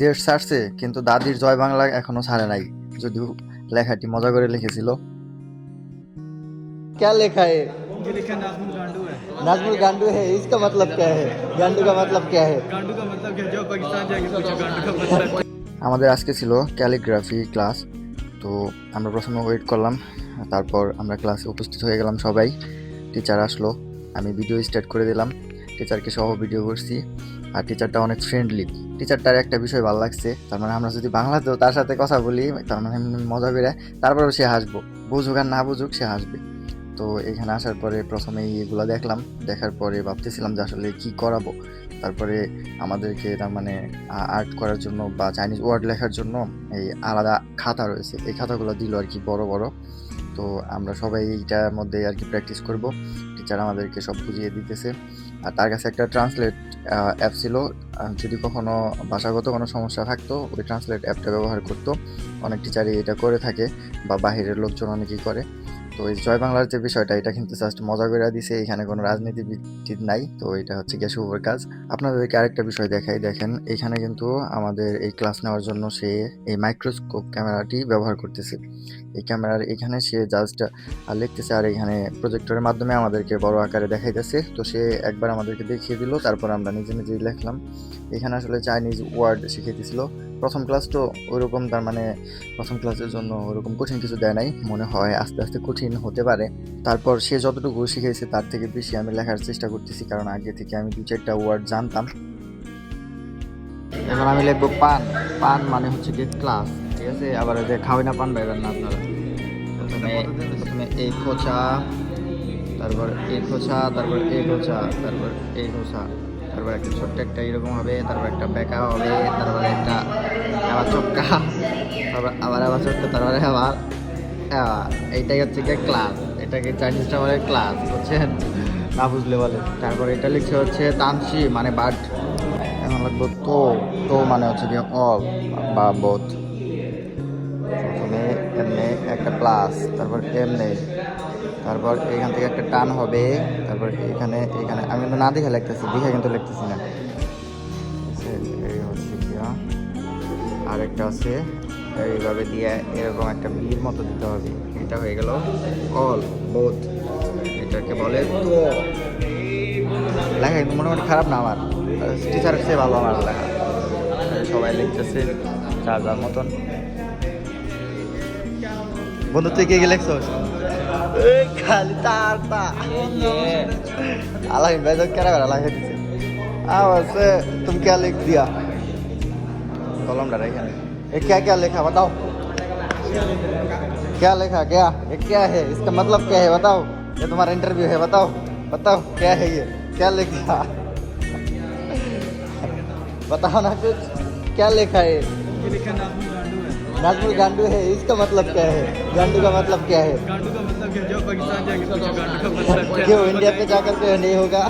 দেশ ছাড়ছে কিন্তু দাদির জয় বাংলা এখনো ছাড়ে নাই যদিও লেখাটি মজা করে লিখেছিল क्या लिखा है ये लिखा नाजमुल गांडू है नाजमुल गांडू है इसका मतलब क्या है गांडू का मतलब क्या है गांडू का मतलब क्या जो पाकिस्तान जाके पूछो गांडू का मतलब আমাদের আজকে ছিল ক্যালিগ্রাফি ক্লাস তো আমরা প্রথমে ওয়েট করলাম তারপর আমরা ক্লাসে উপস্থিত হয়ে গেলাম সবাই টিচার আসলো আমি ভিডিও স্টার্ট করে দিলাম টিচারকে সহ ভিডিও করছি আর টিচারটা অনেক ফ্রেন্ডলি টিচারটার একটা বিষয় ভালো লাগছে, তার মানে আমরা যদি বাংলাতেও তার সাথে কথা বলি, তার মানে মজা করে, তারপরেও সে হাসবো। বুঝুক আর না বুঝুক, সে হাসবে। তো এখানে আসার পরে প্রথমেই এগুলো দেখলাম, দেখার পরে ভাবতেছিলাম যে আসলে কি করাবো। তারপরে আমাদেরকে তার মানে আর্ট করার জন্য বা চাইনিজ ওয়ার্ড লেখার জন্য এই আলাদা খাতা রয়েছে। এই খাতাগুলো দিল আর কি বড় বড়। তো আমরা সবাই এইটার মধ্যে আর কি প্র্যাকটিস করব। টিচার আমাদেরকে সব বুঝিয়ে দিতেছে। আর তার কাছে একটা ট্রান্সলেট অ্যাপ ছিল। যদি কখনো ভাষাগত কোনো সমস্যা থাকতো, ওই ট্রান্সলেট অ্যাপটা ব্যবহার করতো। অনেক টিচারই এটা করে থাকে বা বাহিরের লোকজন অনেকেই করে। তো এই জয় বাংলার যে বিষয়টা, এটা কিন্তু জাস্ট মজা করে দিছে, এখানে কোনো রাজনীতিবিদ নাই, তো এটা হচ্ছে গিয়ে শুভর কাজ। আপনাদেরকে আরেকটা বিষয় দেখাই, দেখেন, এখানে কিন্তু আমাদের এই ক্লাস নেওয়ার জন্য সে এই মাইক্রোস্কোপ ক্যামেরাটি ব্যবহার করতেছে। এই ক্যামেরার এখানে সে জাস্ট লিখতেছে আর এখানে প্রজেক্টরের মাধ্যমে আমাদেরকে বড় আকারে দেখাইতেছে। তো সে একবার আমাদেরকে দেখিয়ে দিল, তারপর আমরা নিজে নিজেই লিখলাম। এখানে আসলে চাইনিজ ওয়ার্ড শিখিয়েছিল প্রথম ক্লাস তো ওইরকম তার মানে প্রথম ক্লাসের জন্য ওরকম কঠিন কিছু দেয় নাই। মনে হয় আস্তে আস্তে কঠিন হতে পারে। তারপর সে যতটুকু শিখেছে তার থেকে বেশি আমি লেখার চেষ্টা করতেছি, কারণ আগে থেকে আমি দু চারটা ওয়ার্ড জানতাম। এখন আমি লিখব পান। পান মানে হচ্ছে কি ক্লাস ঠিক আছে? আবার যে খাওয়াই না, পান পাইবেন না আপনারা। প্রথমে প্রথমে এই খোঁচা, তারপর এই খোঁচা, তারপর এই খোঁচা, তারপর এই খোঁচা। তারপর একটা ছোট্ট একটা এরকম হবে, তারপর একটা বেঁকা হবে, তারপর একটা আবার চক্কা, তারপর আবার আবার চক্কা তারপরে আবার এইটাই হচ্ছে গিয়ে ক্লাস এটাকে চাইনিজ বলে ক্লাস বুঝছেন? না বুঝলে বলে। তারপর এটা লিখছে হচ্ছে তানসি মানে বাট। এখন লাগবে তো তো মানে হচ্ছে গিয়ে অল বা বোধ এমনি একটা প্লাস তারপর এমনি, তারপর এখান থেকে একটা টান হবে, তারপর এখানে এখানে, আমি কিন্তু না দেখে লিখতেছি, দেখে কিন্তু লিখতেছি না। হচ্ছে গিয়া। আরেকটা আছে, এইভাবে দিয়ে এরকম একটা বীর মতো দিতে হবে। এটা হয়ে গেল অল বোধ এটাকে বলে তো লেখা কিন্তু মোটামুটি খারাপ না আমার টিচারের চেয়ে ভালো আমার লেখা। সবাই লিখতেছে যার যার মতন। বন্ধু তুই কে কে লিখছস এই খালি তার তা আল্লাহ ভাই তো কেরা বেড়া লাগিয়ে দিছে আওয়াজে তুমি क्या लिख दिया कलम डरा है ये क्या क्या लिखा बताओ क्या लिखा क्या ये क्या है इसका मतलब क्या है बताओ ये तुम्हारा इंटरव्यू है बताओ बताओ क्या है ये क्या लिखा बताओ ना कुछ क्या लिखा है नागपुर गांडू है इसका मतलब क्या है? गांडू का मतलब क्या है? जो क्यों इंडिया पे जाकर करते नहीं होगा।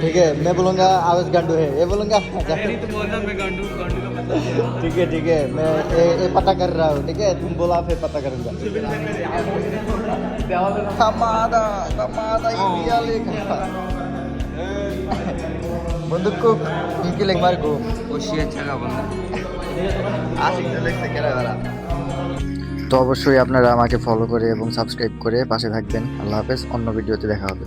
ठीक है मैं बोलूँगा आवेश गांडू है। ये बोलूँगा? ठीक है ठीक है मैं ये पता कर रहा हूँ ठीक है? तुम बोला फिर पता करूँगा। बंदूक को उनके मार को। अच्छा का তো অবশ্যই আপনারা আমাকে ফলো করে এবং সাবস্ক্রাইব করে পাশে থাকবেন। আল্লাহ হাফেজ, অন্য ভিডিওতে দেখা হবে।